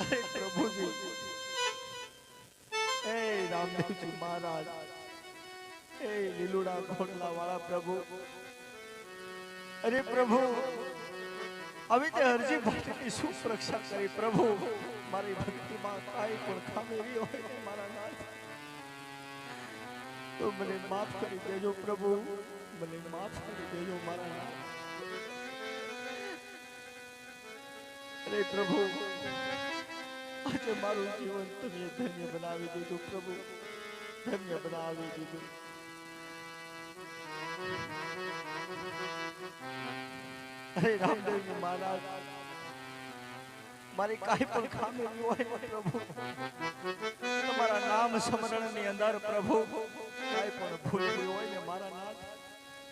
અરે પ્રભુજી એ રામદેવજી મહારાજ એ લીલુડા ખોડલા વાળા પ્રભુ અરે પ્રભુ આવી તે હરજી ભક્તની શું સુરક્ષા કરી પ્રભુ મારી ભક્તિમાં કાંઈ પણ ખામીરી હોય તો મારા નાથ તો મને માફ કરી દેજો પ્રભુ મને માફ કરી દેજો મારા નાથ અરે પ્રભુ આજે મારું જીવન તમે ધન્ય બનાવી દીધું, પ્રભુ. ધન્ય બનાવી દીધું. અરે રામદેવ મહારાજ, મારી કાંઈ પણ ખામી હોય, પ્રભુ. તમારા નામ સ્મરણની અંદર, પ્રભુ, કાંઈ પણ ભૂલ હોય ને મારા નાથ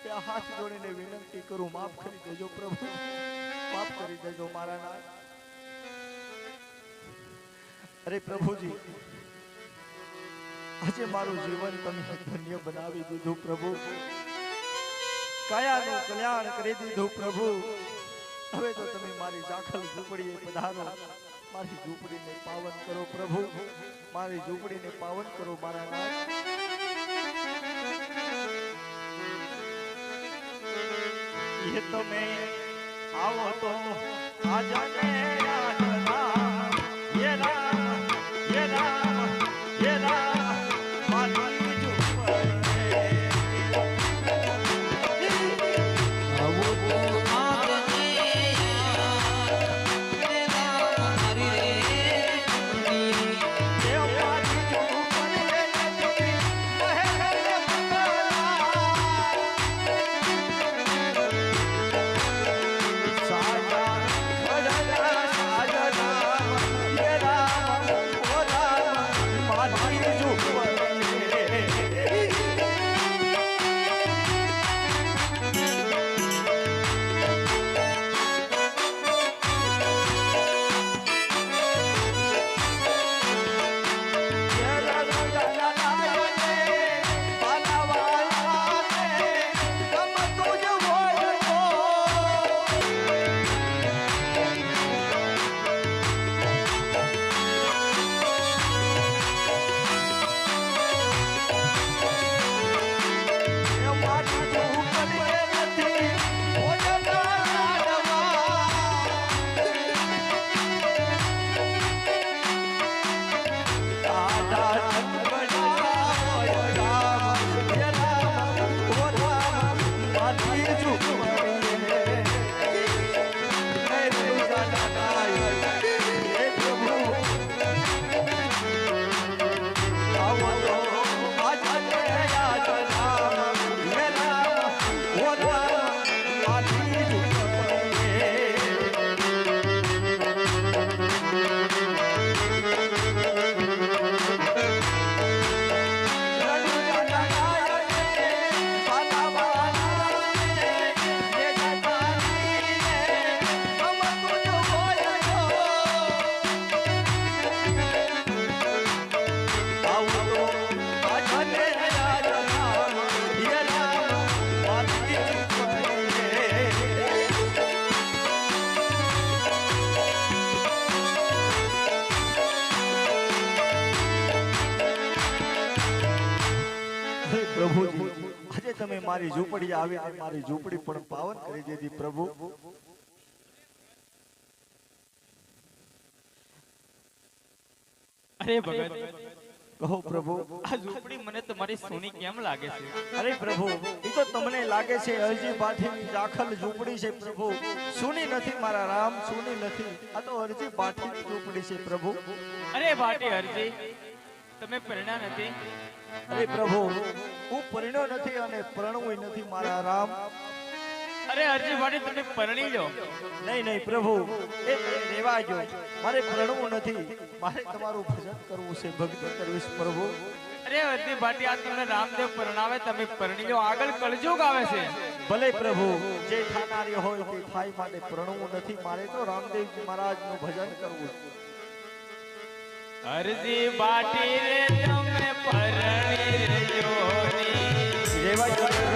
તે હાથ જોડીને વિનંતી કરું, માફ કરી દેજો, પ્રભુ. માફ કરી દેજો મારા નાથ. અરે પ્રભુજી આજે મારું જીવન તમે ધન્ય બનાવી દીધું પ્રભુ કાયાનું કલ્યાણ કરી દીધું પ્રભુ હવે તો તમે મારી જાખલ ઝૂંપડીએ પધારો મારી ઝૂંપડીને પાવન કરો પ્રભુ મારી ઝૂંપડીને પાવન કરો મારા નાથ એ તમે આવો તો આજને યાદ રામ ये राम હે પ્રભુજી આજે તમે મારી ઝૂંપડી આવીને મારી ઝૂંપડી પણ પાવન કરી દીધી પ્રભુ. અરે ભગત કહો પ્રભુ. આ ઝૂંપડી મને તમારી સોની કેમ લાગે છે? અરે પ્રભુ એ તો તમને લાગે છે અરજી પાઠી દાખલ ઝૂંપડી છે પ્રભુ. સુની નથી મારા રામ સુની નથી. આ તો અરજી પાઠી ઝૂંપડી છે પ્રભુ. અરે ભાટી અરજી તમે પ્રેરણા નથી. અરે પ્રભુ હું પરણ્યો નથી અને પરણવું નથી મારા રામ. અરે અરજી ભાટી તમે પરણી લો. નહીં નહીં પ્રભુ એ તમે જો. મારે પરણવું નથી. મારે તમારું ભજન કરવું છે ભક્તિ કરવી છે પ્રભુ. અરે અરજી ભાટી આ તમને રામદેવ પરણાવે તમે પરણી લો. આગળ કળજુગ આવે છે. ભલે પ્રભુ જે થાનારી હોય તે થાય માટે પરણવું નથી. મારે તો રામદેવજી મહારાજનું ભજન કરવું છે. હરજી બાટી રે તમે પરણી રેજો ની રેવા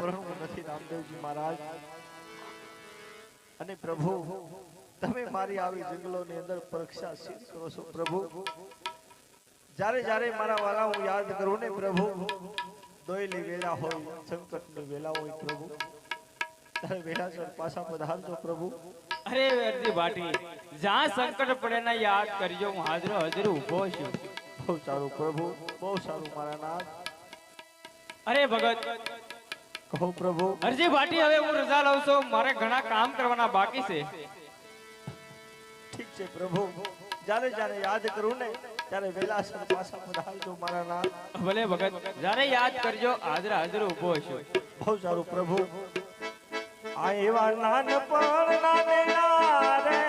પરણવું નથી રામદેવજી મહારાજ. અને પ્રભુ તમે મારી આવી જંગલોની અંદર પરીક્ષા સિદ્ધ કરો છો પ્રભુ. જ્યારે જ્યારે મારા વાલા હું યાદ કરું ને પ્રભુ દોયલી વેલા હોય સંકટની વેલા હોય પ્રભુ. ત્યારે વેલાસર પાછા પધારજો પ્રભુ. અરે ભાટી જ્યાં સંકટ પડે ને યાદ કરજો હું હાજર હાજર ઊભો છું. બહુ સારું પ્રભુ બહુ સારું મારા નાથ. અરે ભગત કહો પ્રભુ. હરજી ભાટી હવે હું રજા લઉં છું. મારે ઘણા કામ કરવાના બાકી છે. ઠીક છે પ્રભુ. જ્યારે જ્યારે યાદ કરું ને ત્યારે વેલાસર પાછા પધારજો મારા નામ. ભલે ભગત જ્યારે યાદ કરજો હાજર હાજર ઊભો છું બહુ સારું પ્રભુ. આ એવા નાનપણ નાનેલા રે